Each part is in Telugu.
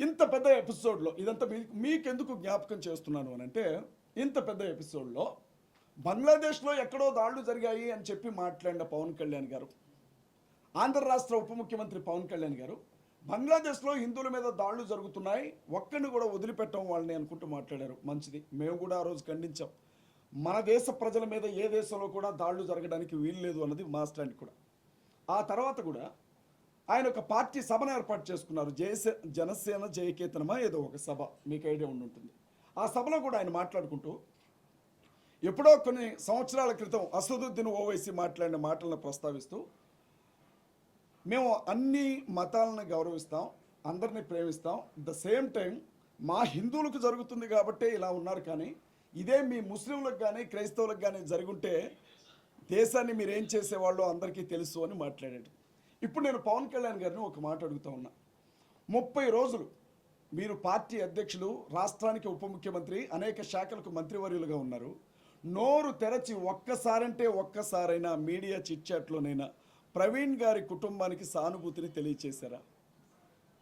ఇంత పెద్ద ఎపిసోడ్లో ఇదంతా మీ మీకెందుకు జ్ఞాపకం చేస్తున్నాను అని అంటే ఇంత పెద్ద ఎపిసోడ్లో బంగ్లాదేశ్లో ఎక్కడో దాడులు జరిగాయి అని చెప్పి మాట్లాడిన పవన్ కళ్యాణ్ గారు ఆంధ్ర రాష్ట్ర ఉప ముఖ్యమంత్రి పవన్ కళ్యాణ్ గారు బంగ్లాదేశ్లో హిందువుల మీద దాడులు జరుగుతున్నాయి ఒక్కడిని కూడా వదిలిపెట్టం వాళ్ళని అనుకుంటూ మాట్లాడారు. మంచిది. మేము కూడా ఆ రోజు ఖండించాం. మన దేశ ప్రజల మీద ఏ దేశంలో కూడా దాడులు జరగడానికి వీలు లేదు అన్నది మా స్టాండ్ కూడా. ఆ తర్వాత కూడా ఆయన ఒక పార్టీ సభను ఏర్పాటు చేసుకున్నారు. జయసే జనసేన జయకేతనమా ఏదో ఒక సభ. మీకు ఐడియా ఉండి ఉంటుంది. ఆ సభలో కూడా ఆయన మాట్లాడుకుంటూ ఎప్పుడో కొన్ని సంవత్సరాల క్రితం అసదుద్దీన్ ఓవైసీ మాట్లాడిన మాటలను ప్రస్తావిస్తూ మేము అన్ని మతాలను గౌరవిస్తాం అందరినీ ప్రేమిస్తాం. ద సేమ్ టైం మా హిందువులకు జరుగుతుంది కాబట్టే ఇలా ఉన్నారు కానీ ఇదే మీ ముస్లింలకు కానీ క్రైస్తవులకు కానీ జరుగుంటే దేశాన్ని మీరేం చేసేవాళ్ళు చేసేవాళ్ళో అందరికీ తెలుసు అని మాట్లాడాడు. ఇప్పుడు నేను పవన్ కళ్యాణ్ గారిని ఒక మాట అడుగుతా ఉన్నా. ముప్పై రోజులు మీరు పార్టీ అధ్యక్షులు రాష్ట్రానికి ఉప ముఖ్యమంత్రి అనేక శాఖలకు మంత్రివర్యులుగా ఉన్నారు. నోరు తెరచి ఒక్కసారంటే ఒక్కసారైనా మీడియా చిట్చాట్లోనైనా ప్రవీణ్ గారి కుటుంబానికి సానుభూతిని తెలియచేశారా?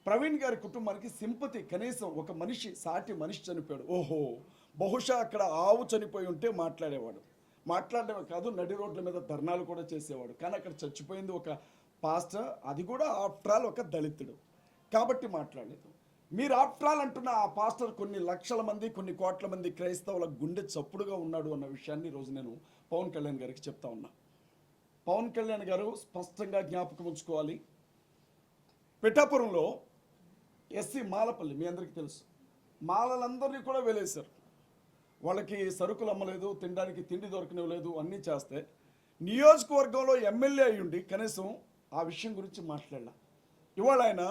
ప్రవీణ్ గారి కుటుంబానికి సింపతి కనీసం ఒక మనిషి సాటి మనిషి చనిపోయాడు. ఓహో! బహుశా అక్కడ ఆవు చనిపోయి ఉంటే మాట్లాడేవాడు. మాట్లాడేవే కాదు నడి రోడ్ల మీద ధర్నాలు కూడా చేసేవాడు. కానీ అక్కడ చచ్చిపోయింది ఒక పాస్టర్ అది కూడా ఆఫ్టర్ ఆల్ ఒక దళితుడు. కాబట్టి మాట్లాడలేదు. మీరు ఆఫ్టర్ ఆల్ అంటున్న ఆ పాస్టర్ కొన్ని లక్షల మంది కొన్ని కోట్ల మంది క్రైస్తవుల గుండె చప్పుడుగా ఉన్నాడు అన్న విషయాన్ని ఈరోజు నేను పవన్ కళ్యాణ్ గారికి చెప్తా ఉన్నా. పవన్ కళ్యాణ్ గారు స్పష్టంగా జ్ఞాపకం ఉంచుకోవాలి. పిఠాపురంలో ఎస్సీ మాలపల్లి మీ అందరికీ తెలుసు. మాలలందరినీ కూడా వెలేశారు. వాళ్ళకి సరుకులు అమ్మలేదు తినడానికి తిండి దొరకనివ్వలేదు అన్నీ చేస్తే. నియోజకవర్గంలో ఎమ్మెల్యే అయ్యుండి కనీసం ఆ విషయం గురించి మాట్లాడలా. ఇవాళ ఆయన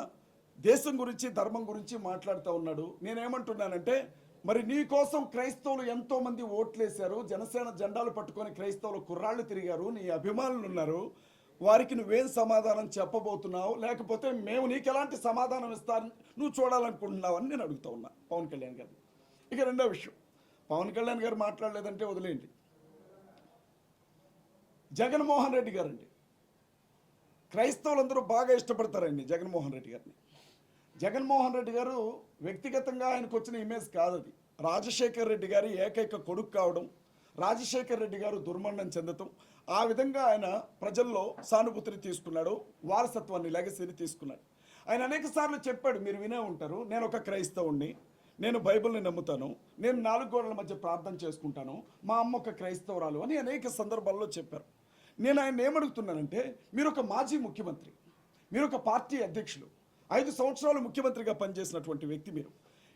దేశం గురించి ధర్మం గురించి మాట్లాడుతూ ఉన్నాడు. నేనేమంటున్నానంటే మరి నీ కోసం క్రైస్తవులు ఎంతోమంది ఓట్లేశారు జనసేన జెండాలు పట్టుకొని క్రైస్తవులు కుర్రాళ్ళు తిరిగారు నీ అభిమానులు ఉన్నారు. వారికి నువ్వేం సమాధానం చెప్పబోతున్నావు? లేకపోతే మేము నీకు ఎలాంటి సమాధానం ఇస్తాను? నువ్వు చూడాలనుకుంటున్నావు అని నేను అడుగుతా ఉన్నా పవన్ కళ్యాణ్ గారు ఇక రెండో విషయం. పవన్ కళ్యాణ్ గారు మాట్లాడలేదంటే వదిలేయండి. జగన్మోహన్ రెడ్డి గారండి. క్రైస్తవులందరూ బాగా ఇష్టపడతారండి జగన్మోహన్ రెడ్డి గారిని. జగన్మోహన్ రెడ్డి గారు వ్యక్తిగతంగా ఆయనకు వచ్చిన ఇమేజ్ కాదు అది. రాజశేఖర్ రెడ్డి గారి ఏకైక కొడుకు కావడం రాజశేఖర్ రెడ్డి గారు దుర్మరణం చెందటం ఆ విధంగా ఆయన ప్రజల్లో సానుభూతిని తీసుకున్నాడు వారసత్వాన్ని లెగసీని తీసుకున్నాడు. ఆయన అనేక సార్లు చెప్పాడు మీరు వినే ఉంటారు నేను ఒక క్రైస్తవుణ్ణి నేను బైబిల్ని నమ్ముతాను నేను నాలుగు గోడల మధ్య ప్రార్థన చేసుకుంటాను మా అమ్మ ఒక క్రైస్తవురాలు అని అనేక సందర్భాల్లో చెప్పారు. నేను ఆయన ఏమడుగుతున్నానంటే మీరు ఒక మాజీ ముఖ్యమంత్రి మీరు ఒక పార్టీ అధ్యక్షులు ఐదు సంవత్సరాలు ముఖ్యమంత్రిగా పనిచేసినటువంటి వ్యక్తి మీరు.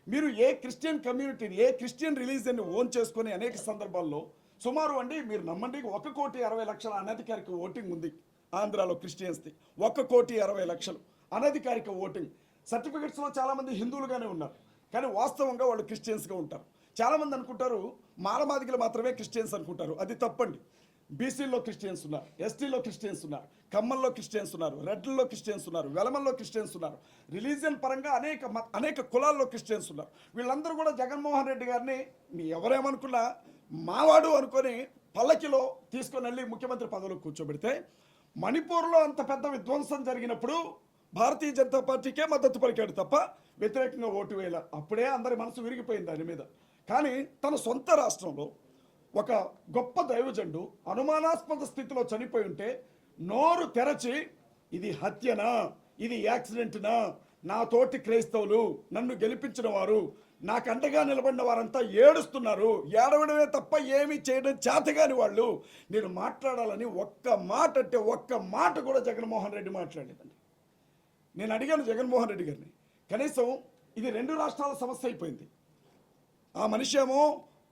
మీరు ఏ క్రిస్టియన్ కమ్యూనిటీని ఏ క్రిస్టియన్ రిలీజియన్ని ఓన్ చేసుకుని అనేక సందర్భాల్లో సుమారు అండి మీరు నమ్మండి ఒక కోటి అరవై లక్షల అనధికారిక ఓటింగ్ ఉంది ఆంధ్రాలో క్రిస్టియన్స్ది. ఒక కోటి అరవై లక్షలు అనధికారిక ఓటింగ్. సర్టిఫికెట్స్లో చాలామంది హిందువులుగానే ఉన్నారు కానీ వాస్తవంగా వాళ్ళు క్రిస్టియన్స్గా ఉంటారు. చాలామంది అనుకుంటారు మారమాదిగలు మాత్రమే క్రిస్టియన్స్ అనుకుంటారు. అది తప్పండి. బీసీల్లో క్రిస్టియన్స్ ఉన్నారు ఎస్టీలో క్రిస్టియన్స్ ఉన్నారు కమ్మల్లో క్రిస్టియన్స్ ఉన్నారు రెడ్లలో క్రిస్టియన్స్ ఉన్నారు వెలమల్లో క్రిస్టియన్స్ ఉన్నారు. రిలీజియన్ పరంగా అనేక అనేక కులాల్లో క్రిస్టియన్స్ ఉన్నారు. వీళ్ళందరూ కూడా జగన్మోహన్ రెడ్డి గారిని మీ ఎవరేమనుకున్నా మావాడు అనుకొని పల్లకిలో తీసుకొని వెళ్ళి ముఖ్యమంత్రి పదవిలో కూర్చోబెడితే మణిపూర్లో అంత పెద్ద విధ్వంసం జరిగినప్పుడు భారతీయ జనతా పార్టీకే మద్దతు పలికాడు తప్ప వ్యతిరేకంగా ఓటు వేయాల. అప్పుడే అందరి మనసు విరిగిపోయింది దాని మీద. కానీ తన సొంత రాష్ట్రంలో ఒక గొప్ప దైవజండు అనుమానాస్పద స్థితిలో చనిపోయి ఉంటే నోరు తెరచి ఇది హత్యనా? ఇది యాక్సిడెంట్నా? నా తోటి క్రైస్తవులు నన్ను గెలిపించిన వారు నాకు అండగా నిలబడిన వారంతా ఏడుస్తున్నారు. ఏడవడమే తప్ప ఏమీ చేయడం చేతగాని వాళ్ళు. నేను మాట్లాడాలని ఒక్క మాట అంటే ఒక్క మాట కూడా జగన్మోహన్ రెడ్డి మాట్లాడలేదండి. నేను అడిగాను జగన్మోహన్ రెడ్డి గారిని కనీసం ఇది రెండు రాష్ట్రాల సమస్య అయిపోయింది. ఆ మనిషి ఏమో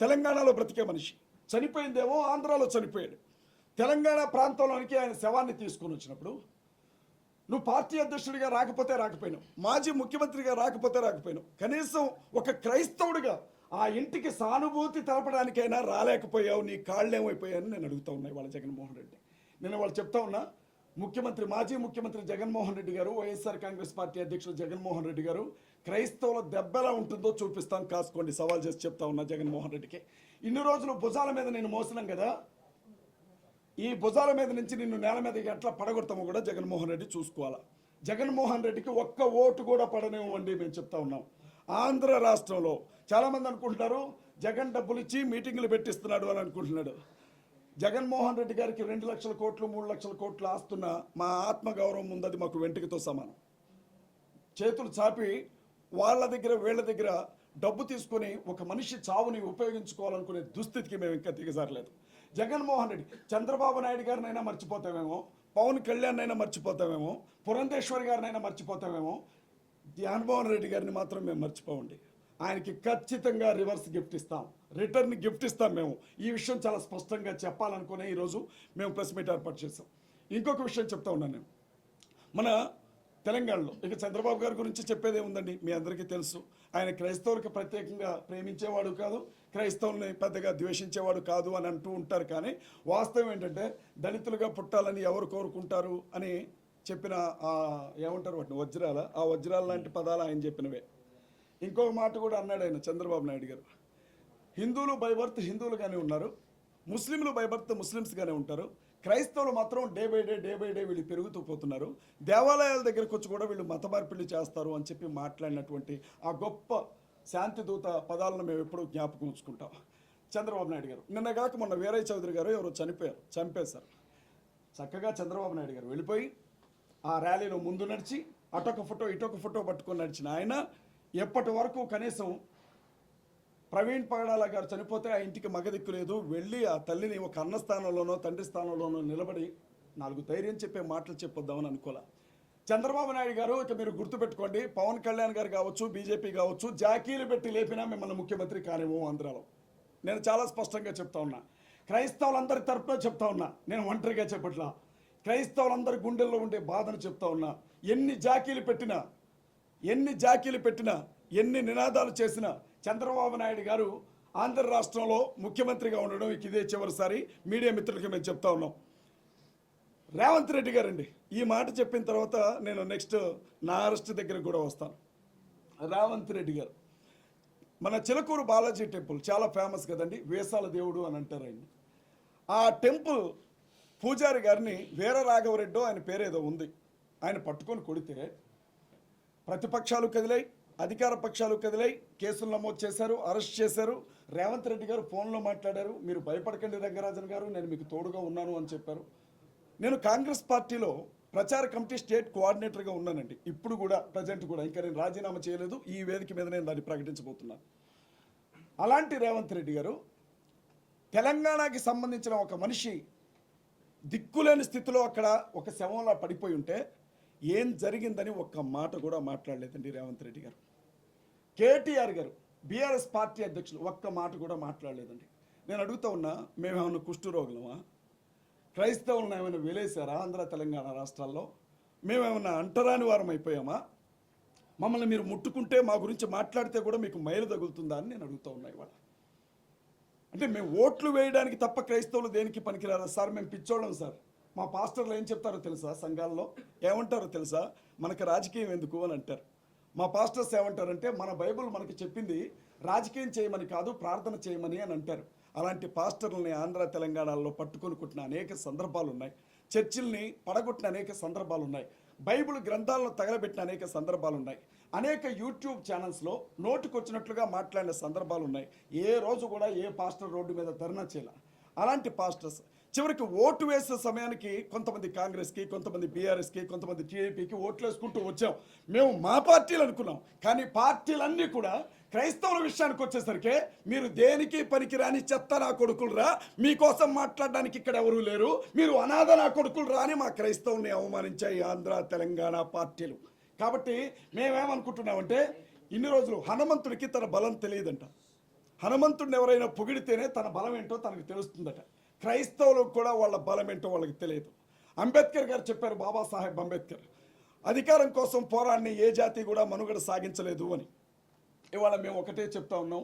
తెలంగాణలో బ్రతికే మనిషి. చనిపోయిందేమో ఆంధ్రాలో చనిపోయాడు. తెలంగాణ ప్రాంతంలోనికి ఆయన శవాన్ని తీసుకొని వచ్చినప్పుడు నువ్వు పార్టీ అధ్యక్షుడిగా రాకపోతే రాకపోయినావు మాజీ ముఖ్యమంత్రిగా రాకపోతే రాకపోయినావు కనీసం ఒక క్రైస్తవుడిగా ఆ ఇంటికి సానుభూతి తెలపడానికైనా రాలేకపోయావు నీ కాళ్ళేమైపోయాయని నేను అడుగుతా ఉన్నాయి వాళ్ళ జగన్మోహన్ రెడ్డి. నేను వాళ్ళు చెప్తా ఉన్నా ముఖ్యమంత్రి మాజీ ముఖ్యమంత్రి జగన్మోహన్ రెడ్డి గారు వైఎస్ఆర్ కాంగ్రెస్ పార్టీ అధ్యక్షుడు జగన్మోహన్ రెడ్డి గారు క్రైస్తవుల దెబ్బ ఎలా ఉంటుందో చూపిస్తాను కాసుకోండి సవాల్ చేసి చెప్తా ఉన్నా జగన్మోహన్ రెడ్డికి. ఇన్ని రోజులు భుజాల మీద నేను మోసినాం కదా. ఈ భుజాల మీద నుంచి నిన్ను నేల మీద ఎట్లా పడగొడతామో కూడా జగన్మోహన్ రెడ్డి చూసుకోవాలా. జగన్మోహన్ రెడ్డికి ఒక్క ఓటు కూడా పడనివ్వండి మేము చెప్తా ఉన్నాం. ఆంధ్ర రాష్ట్రంలో చాలామంది అనుకుంటున్నారు జగన్ డబ్బులు ఇచ్చి మీటింగులు పెట్టిస్తున్నాడు అని అనుకుంటున్నాడు. జగన్మోహన్ రెడ్డి గారికి రెండు లక్షల కోట్లు మూడు లక్షల కోట్లు ఆస్తున్న మా ఆత్మగౌరవం ఉందది మాకు వెంటికతో సమానం. చేతులు చాపి వాళ్ళ దగ్గర వీళ్ళ దగ్గర డబ్బు తీసుకొని ఒక మనిషి చావుని ఉపయోగించుకోవాలనుకునే దుస్థితికి మేము ఇంకా దిగజారలేదు. జగన్మోహన్ రెడ్డి చంద్రబాబు నాయుడు గారినైనా మర్చిపోతామేమో పవన్ కళ్యాణ్ అయినా మర్చిపోతామేమో పురంధేశ్వరి గారినైనా మర్చిపోతామేమో జగన్మోహన్ రెడ్డి గారిని మాత్రం మేము మర్చిపోండి ఆయనకి ఖచ్చితంగా రివర్స్ గిఫ్ట్ ఇస్తాం. రిటర్న్ గిఫ్ట్ ఇస్తాం మేము. ఈ విషయం చాలా స్పష్టంగా చెప్పాలనుకునే ఈరోజు మేము ప్రెస్ మీట్ ఏర్పాటు చేస్తాం ఇంకొక విషయం చెప్తా ఉన్నాను నేను. మన తెలంగాణలో ఇక చంద్రబాబు గారి గురించి చెప్పేదే ఉందండి మీ అందరికీ తెలుసు. ఆయన క్రైస్తవులకు ప్రత్యేకంగా ప్రేమించేవాడు కాదు క్రైస్తవుల్ని పెద్దగా ద్వేషించేవాడు కాదు అని అంటూ ఉంటారు. కానీ వాస్తవం ఏంటంటే దళితులుగా పుట్టాలని ఎవరు కోరుకుంటారు అని చెప్పిన ఆ ఏమంటారు వాటిని వజ్రాల? ఆ వజ్రాల లాంటి పదాలు ఆయన చెప్పినవే. ఇంకొక మాట కూడా అన్నాడు ఆయన చంద్రబాబు నాయుడు గారు. హిందువులు బై బర్త్ హిందువులుగానే ఉన్నారు ముస్లింలు బై బర్త్ ముస్లిమ్స్గానే ఉంటారు. క్రైస్తవులు మాత్రం day by day day by day వీళ్ళు పెరుగుతూ పోతున్నారు. దేవాలయాల దగ్గరకు వచ్చి కూడా వీళ్ళు మత మార్పిడి చేస్తారు అని చెప్పి మాట్లాడినటువంటి ఆ గొప్ప శాంతిదూత పదాలను మేము ఎప్పుడూ జ్ఞాపకం ఉంచుకుంటాం. చంద్రబాబు నాయుడు గారు నిన్న కాక మొన్న వీరయ్య చౌదరి గారు ఎవరో చనిపోయారు చంపేశారు. చక్కగా చంద్రబాబు నాయుడు గారు వెళ్ళిపోయి ఆ ర్యాలీలో ముందు నడిచి అటొక ఫోటో ఇటొక ఫోటో పట్టుకొని నడిచిన ఆయన ఎప్పటి వరకు కనీసం ప్రవీణ్ పగడాల గారు చనిపోతే ఆ ఇంటికి మగదిక్కు లేదు. వెళ్ళి ఆ తల్లిని ఒక అన్న స్థానంలోనో తండ్రి స్థానంలోనో నిలబడి నాలుగు ధైర్యం చెప్పే మాటలు చెప్పొద్దామని అనుకోలే. చంద్రబాబు నాయుడు గారు ఇక మీరు గుర్తుపెట్టుకోండి పవన్ కళ్యాణ్ గారు కావచ్చు బీజేపీ కావచ్చు జాకీలు పెట్టి లేపినా మిమ్మల్ని ముఖ్యమంత్రి కానేమో ఆంధ్రాలో. నేను చాలా స్పష్టంగా చెప్తా ఉన్నా. క్రైస్తవులందరి తరఫున చెప్తా ఉన్నా. నేను ఒంటరిగా చెప్పట్లా. క్రైస్తవులందరి గుండెల్లో ఉండే బాధను చెప్తా ఉన్నా. ఎన్ని జాకీలు పెట్టినా ఎన్ని జాకీలు పెట్టినా ఎన్ని నినాదాలు చేసినా చంద్రబాబు నాయుడు గారు ఆంధ్ర రాష్ట్రంలో ముఖ్యమంత్రిగా ఉండడం ఇదే చివరిసారి మీడియా మిత్రులకి మేము చెప్తా ఉన్నాం. రేవంత్ రెడ్డి గారండి ఈ మాట చెప్పిన తర్వాత నేను నెక్స్ట్ నా అరెస్ట్ దగ్గరకు కూడా వస్తాను. రేవంత్ రెడ్డి గారు మన చిలకూరు బాలాజీ టెంపుల్ చాలా ఫేమస్ కదండి వేసాల దేవుడు అని అంటారు ఆ టెంపుల్ పూజారి గారిని వీర రాఘవరెడ్డో ఆయన పేరేదో ఉంది. ఆయన పట్టుకొని కొడితే ప్రతిపక్షాలు కదిలాయి అధికార పక్షాలు కదిలాయి. కేసులు నమోదు చేశారు అరెస్ట్ చేశారు. రేవంత్ రెడ్డి గారు ఫోన్లో మాట్లాడారు. మీరు భయపడకండి రంగరాజన్ గారు నేను మీకు తోడుగా ఉన్నాను అని చెప్పారు. నేను కాంగ్రెస్ పార్టీలో ప్రచార కమిటీ స్టేట్ కోఆర్డినేటర్గా ఉన్నానండి. ఇప్పుడు కూడా ప్రజెంట్ కూడా. ఇంకా నేను రాజీనామా చేయలేదు. ఈ వేదిక మీద నేను దాన్ని ప్రకటించబోతున్నాను. అలాంటి రేవంత్ రెడ్డి గారు తెలంగాణకి సంబంధించిన ఒక మనిషి దిక్కులేని స్థితిలో అక్కడ ఒక శవంలా పడిపోయి ఉంటే ఏం జరిగిందని ఒక్క మాట కూడా మాట్లాడలేదండి రేవంత్ రెడ్డి గారు. కేటీఆర్ గారు బీఆర్ఎస్ పార్టీ అధ్యక్షులు ఒక్క మాట కూడా మాట్లాడలేదండి. నేను అడుగుతా ఉన్నా మేమేమన్నా కుష్ఠరోగులమా? క్రైస్తవులను ఏమైనా వెలేసారా ఆంధ్ర తెలంగాణ రాష్ట్రాల్లో? మేమేమన్నా అంటరాని వారం అయిపోయామా? మమ్మల్ని మీరు ముట్టుకుంటే మా గురించి మాట్లాడితే కూడా మీకు మైలు తగులుతుందా అని నేను అడుగుతా ఉన్నా ఇవాళ. అంటే మేము ఓట్లు వేయడానికి తప్ప క్రైస్తవులు దేనికి పనికిరారా? సార్ మేము పిచ్చోళ్ళం సార్. మా పాస్టర్లు ఏం చెప్తారో తెలుసా సంఘాల్లో? ఏమంటారో తెలుసా? మనకు రాజకీయం ఎందుకు అని అంటారు. మా పాస్టర్స్ ఏమంటారంటే మన బైబుల్ మనకి చెప్పింది రాజకీయం చేయమని కాదు ప్రార్థన చేయమని అని అంటారు. అలాంటి పాస్టర్లని ఆంధ్ర తెలంగాణలో పట్టుకొని కుట్టిన అనేక సందర్భాలు ఉన్నాయి చర్చిల్ని పడగొట్టిన అనేక సందర్భాలు ఉన్నాయి బైబిల్ గ్రంథాలను తగలబెట్టిన అనేక సందర్భాలు ఉన్నాయి అనేక యూట్యూబ్ ఛానల్స్లో నోటుకొచ్చినట్లుగా మాట్లాడిన సందర్భాలు ఉన్నాయి ఏ రోజు కూడా ఏ పాస్టర్ రోడ్డు మీద ధర్నా చేయాల. అలాంటి పాస్టర్స్ చివరికి ఓటు వేసే సమయానికి కొంతమంది కాంగ్రెస్కి కొంతమంది బీఆర్ఎస్కి కొంతమంది టీడీపీకి ఓట్లు వేసుకుంటూ వచ్చాం. మేము మా పార్టీలు అనుకున్నాం. కానీ పార్టీలన్నీ కూడా క్రైస్తవుల విషయానికి వచ్చేసరికి మీరు దేనికి పనికిరాని చెత్త నా కొడుకులురా? మీకోసం మాట్లాడడానికి ఇక్కడ ఎవరూ లేరు. మీరు అనాథ నా కొడుకులు రాని మా క్రైస్తవుని అవమానించాయి ఆంధ్ర తెలంగాణ పార్టీలు. కాబట్టి మేమేమనుకుంటున్నామంటే ఇన్ని రోజులు హనుమంతుడికి తన బలం తెలియదంట. హనుమంతుడిని ఎవరైనా పొగిడితేనే తన బలం ఏంటో తనకు తెలుస్తుందట. క్రైస్తవులకు కూడా వాళ్ళ బలం ఏంటో వాళ్ళకి తెలియదు. అంబేద్కర్ గారు చెప్పారు బాబాసాహెబ్ అంబేద్కర్ అధికారం కోసం పోరాడిని ఏ జాతి కూడా మనుగడ సాగించలేదు అని. ఇవాళ మేము ఒకటే చెప్తా ఉన్నాం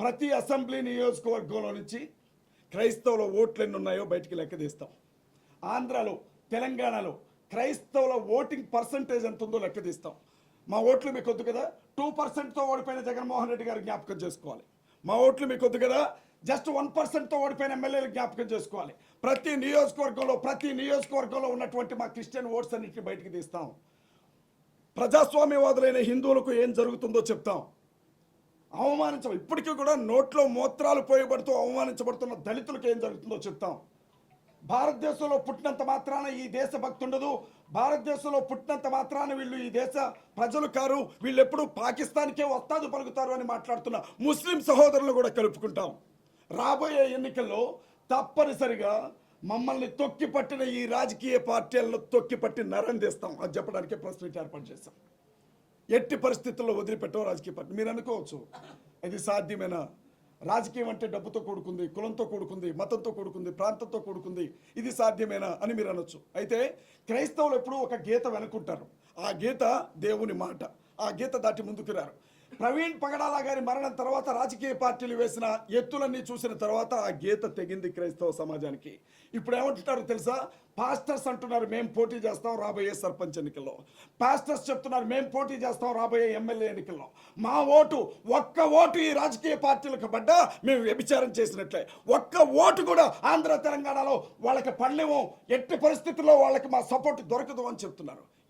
ప్రతి అసెంబ్లీ నియోజకవర్గంలో నుంచి క్రైస్తవుల ఓట్లు ఎన్ని ఉన్నాయో బయటికి లెక్క తీస్తాం. ఆంధ్రాలో తెలంగాణలో క్రైస్తవుల ఓటింగ్ పర్సంటేజ్ ఎంత ఉందో లెక్క తీస్తాం. మా ఓట్లు మీకు వద్దు కదా? టూ పర్సెంట్తో ఓడిపోయిన జగన్మోహన్ రెడ్డి గారు జ్ఞాపకం చేసుకోవాలి. మా ఓట్లు మీకు వద్దు కదా? జస్ట్ వన్ పర్సెంట్తో ఓడిపోయిన ఎమ్మెల్యేలు జ్ఞాపకం చేసుకోవాలి. ప్రతి నియోజకవర్గంలో ప్రతి నియోజకవర్గంలో ఉన్నటువంటి మా క్రిస్టియన్ ఓట్స్ అన్నింటిని బయటికి తీస్తాం. ప్రజాస్వామ్యవాదులైన హిందువులకు ఏం జరుగుతుందో చెప్తాం. అవమానించ ఇప్పటికీ కూడా నోట్లో మూత్రాలు పోయబడుతూ అవమానించబడుతున్న దళితులకు ఏం జరుగుతుందో చెప్తాం. భారతదేశంలో పుట్టినంత మాత్రాన ఈ దేశభక్తి ఉండదు భారతదేశంలో పుట్టినంత మాత్రాన వీళ్ళు ఈ దేశ ప్రజలు కారు. వీళ్ళు ఎప్పుడు పాకిస్తాన్కే వస్తాదు పలుకుతారు అని మాట్లాడుతున్న ముస్లిం సహోదరులు కూడా కలుపుకుంటాం. రాబోయే ఎన్నికల్లో తప్పనిసరిగా మమ్మల్ని తొక్కి పట్టిన ఈ రాజకీయ పార్టీలను తొక్కి పట్టి నరం తీస్తాం అది చెప్పడానికే ప్రెస్ మీట్ ఏర్పాటు చేస్తాం ఎట్టి పరిస్థితుల్లో వదిలిపెట్టవు రాజకీయ పార్టీ. మీరు అనుకోవచ్చు ఇది సాధ్యమేనా? రాజకీయం అంటే డబ్బుతో కూడుకుంది కులంతో కూడుకుంది మతంతో కూడుకుంది ప్రాంతంతో కూడుకుంది ఇది సాధ్యమేనా అని మీరు అనొచ్చు. అయితే క్రైస్తవులు ఎప్పుడూ ఒక గీత వెనుకుంటారు. ఆ గీత దేవుని మాట. ఆ గీత దాటి ముందుకు రారు. ప్రవీణ్ పగడాల గారి మరణం తర్వాత రాజకీయ పార్టీలు వేసిన ఎత్తులన్నీ చూసిన తర్వాత ఆ గీత తెగింది క్రైస్తవ సమాజానికి. ఇప్పుడు ఏమంటుంటారు తెలుసా? పాస్టర్స్ అంటున్నారు మేము పోటీ చేస్తాం రాబోయే సర్పంచ్ ఎన్నికల్లో. పాస్టర్స్ చెప్తున్నారు మేము పోటీ చేస్తాం రాబోయే ఎమ్మెల్యే ఎన్నికల్లో. మా ఓటు ఒక్క ఓటు ఈ రాజకీయ పార్టీలకు పడ్డా మేము వ్యభిచారం చేసినట్లే. ఒక్క ఓటు కూడా ఆంధ్ర తెలంగాణలో వాళ్ళకి పడలేము. ఎట్టి పరిస్థితుల్లో వాళ్ళకి మా సపోర్ట్ దొరకదు అని చెప్తున్నారు.